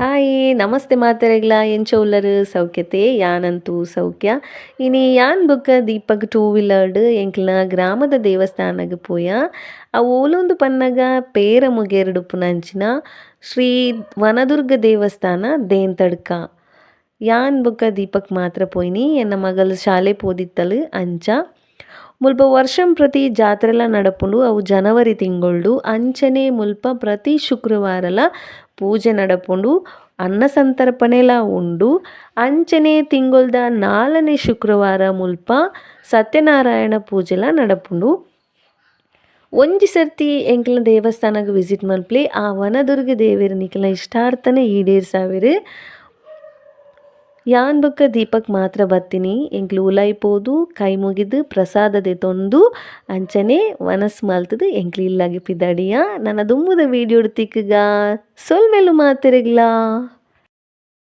Hi, ನಮಸ್ತೆ ಮಾತಾರೆಗ್ಲ ಎಂಚ ಉಲ್ಲರು ಸೌಖ್ಯತೆ, ಯಾನಂತೂ ಸೌಖ್ಯ. ಇನಿ ಯಾನ್ ಬುಕ್ಕ ದೀಪಕ್ ಟೂ ವೀಲರ್ಡ್ ಎಂಕ್ಲ ಗ್ರಾಮದ ದೇವಸ್ಥಾನಗ್ ಪೋಯ. ಆ ಓಲೊಂದು ಪನ್ನಗ ಪೇರ ಮುಗೇರಡು ಪುನಂಚಿನ ಶ್ರೀ ವನದುರ್ಗ ದೇವಸ್ಥಾನ ದೇಂತಡ್ಕ. ಯಾನ್ ಬುಕ್ಕ ದೀಪಕ್ ಮಾತ್ರ ಪೋಯ್ನಿ, ಎನ್ನ ಮಗಲು ಶಾಲೆ ಪೋದಿತ್ತಲು ಅಂಚ. ಮುಲ್ಪ ವರ್ಷಂ ಪ್ರತಿ ಜಾತ್ರೆಲ ನಡಪುಂಡು, ಅವು ಜನವರಿ ತಿಂಗಳು ಅಂಚನೆ ಮುಲ್ಪ ಪ್ರತಿ ಶುಕ್ರವಾರಲ ಪೂಜೆ ನಡಪುಂಡು, ಅನ್ನ ಸಂತರ್ಪಣೆಲ ಉಂಡು. ಅಂಚನೆ ತಿಂಗೊಳ್ದ ನಾಲ್ನೇ ಶುಕ್ರವಾರ ಮುಲ್ಪ ಸತ್ಯನಾರಾಯಣ ಪೂಜೆಲ ನಡಪುಂಡು. ಒಂಜಿ ಸರ್ತಿ ಎಂಕಲ ದೇವಸ್ಥಾನಕ್ಕೆ ವಿಸಿಟ್ ಮನ್ಪ್ಲೆ, ಆ ವನದುರ್ಗ ದೇವೆರ್ ನಿಖಲ ಇಷ್ಟಾರ್ಥನೆ ಈಡೇರ್ಸಾವೆರ್. ಯಾನ್ ಬುಕ್ಕ ದೀಪಕ್ ಮಾತ್ರ ಬತ್ತಿನಿ ಎಂಕ್ಲು ಉಲಾಯಿಪೋದು ಕೈ ಮುಗಿದು ಪ್ರಸಾದದೆ ತೊಂದು, ಅಂಚನೆ ವನಸ್ ಮಲ್ತದು ಎಂಕ್ಲು ಇಲ್ಲಾಗಿ ಪಿದಾಡಿಯ. ನನ್ನ ದುಂಬುದ ತಿಕ್ಕಗ ತಿಕ್ಕುಗ ಸೊಲ್ಮೆಲು ಮಾತೆರೆಗ್ಲಾ?